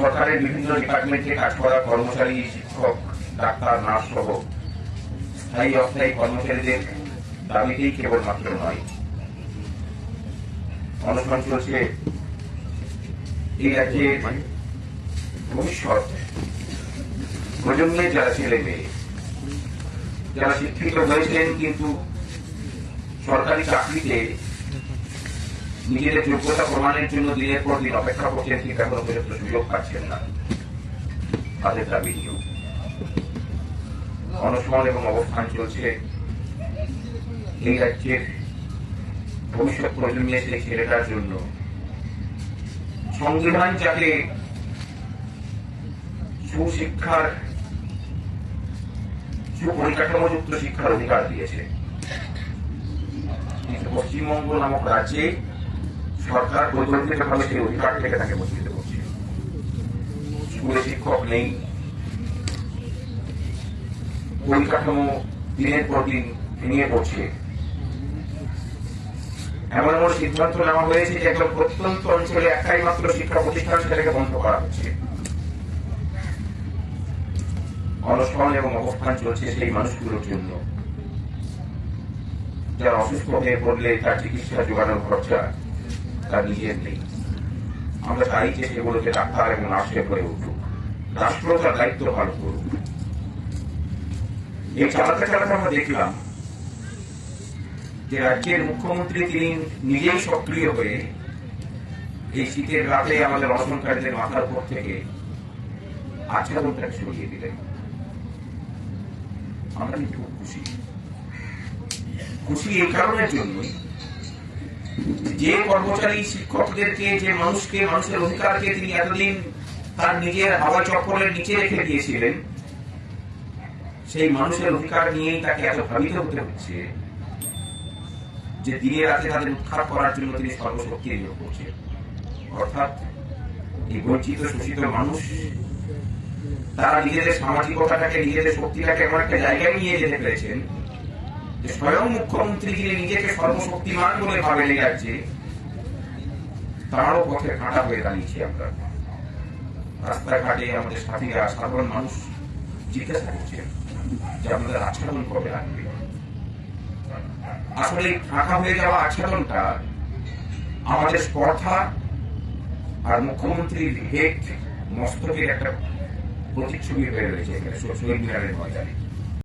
সরকারের বিভিন্ন ডিপার্টমেন্টে কাজ করা কর্মচারী, শিক্ষক, ডাক্তার, নার্স সহ স্থায়ী অস্থায়ী কর্মচারীদের দাবিতেই কেবলমাত্র নয়। অনশন চলছে এই রাজ্যের ভবিষ্যৎ। প্রজন্মের যারা ছেলে মেয়ে, যারা শিক্ষিত হয়েছেন কিন্তু সরকারি চাকরিতে নিজেদের যোগ্যতা প্রমাণের জন্য দিনের পর দিন অপেক্ষা করছেন কিন্তু এখনও পর্যন্ত সুযোগ পাচ্ছেন না। তাদের দাবি নিয়েও। অনশন এবং অবস্থান চলছে। এই রাজ্যের ভবিষ্যৎ প্রজন্মের সেই ছেলেটার জন্য। সংবিধান যাকে সুশিক্ষার সুপরিকাঠামোযুক্ত শিক্ষার অধিকার দিয়েছে। পশ্চিমবঙ্গ নামক রাজ্যে সরকার পরিকল্পিতভাবে সেই অধিকার থেকে তাকে বঞ্চিত করছে। স্কুলে শিক্ষক নেই। পরিকাঠামো দিনের পর দিন ভেঙে পড়ছে। এমন এমন সিদ্ধান্ত নেওয়া হয়েছে যে একদম প্রত্যন্ত অঞ্চলে একটাই মাত্র শিক্ষা প্রতিষ্ঠান সেটাকে বন্ধ করা হচ্ছে। অনশন এবং অবস্থান চলছে সেই মানুষগুলোর জন্য। যারা অসুস্থ হয়ে পড়লে তার চিকিৎসা, যোগানোর খরচা তার নিজের নেই। আমরা চাই যে সেগুলোকে ডাক্তার এবং নার্সে করে উঠুক রাষ্ট্র তার দায়িত্ব ভালো করুক। এই চালাতে চালাতে আমরা দেখলাম যে রাজ্যের মুখ্যমন্ত্রী তিনি নিজেই সক্রিয় হয়ে এই শীতের রাতে আমাদের অনশনকারীদের মাথার উপর থেকে আচ্ছাদনটাকে সরিয়ে দিলেন। আমরা কিন্তু খুশি। খুশি এই কারণের জন্যই যে কর্মচারী শিক্ষকদেরকে, যে মানুষকে, মানুষের অধিকারকে তিনি এতদিন তার নিজের হাওয়া চক্করের নিচে রেখে দিয়েছিলেন, সেই মানুষের অধিকার নিয়েই তাকে এত ভাবিত হতে হচ্ছে যে দিনে রাতে তাদের উৎখাত করার জন্য তিনি সর্বশক্তি নিয়োগ করছেন অর্থাৎ এই বঞ্চিত, শোষিত মানুষ, তারা নিজেদের সামাজিকতাটাকে, নিজেদের শক্তিটাকে এমন একটা জায়গায় নিয়ে যেতে পেরেছেন যে স্বয়ং মুখ্যমন্ত্রী যিনি নিজেকে সর্বশক্তিমান বলে ভাবে রাজ্যে তারও পথে কাঁটা হয়ে দাঁড়িয়েছি আমরা। রাস্তাঘাটে আমাদের সাথীরা, সাধারণ মানুষ জিজ্ঞাসা করছেন যে আমাদের আচ্ছাদন কবে লাগবে? আসলে এই ফাঁকা হয়ে যাওয়া আচ্ছাদনটা আমাদের স্পর্ধা আর মুখ্যমন্ত্রীর হেড মস্তকের একটা প্রতিচ্ছবি হয়ে রয়েছে এখানে শহীদ মিনারের ময়দানে।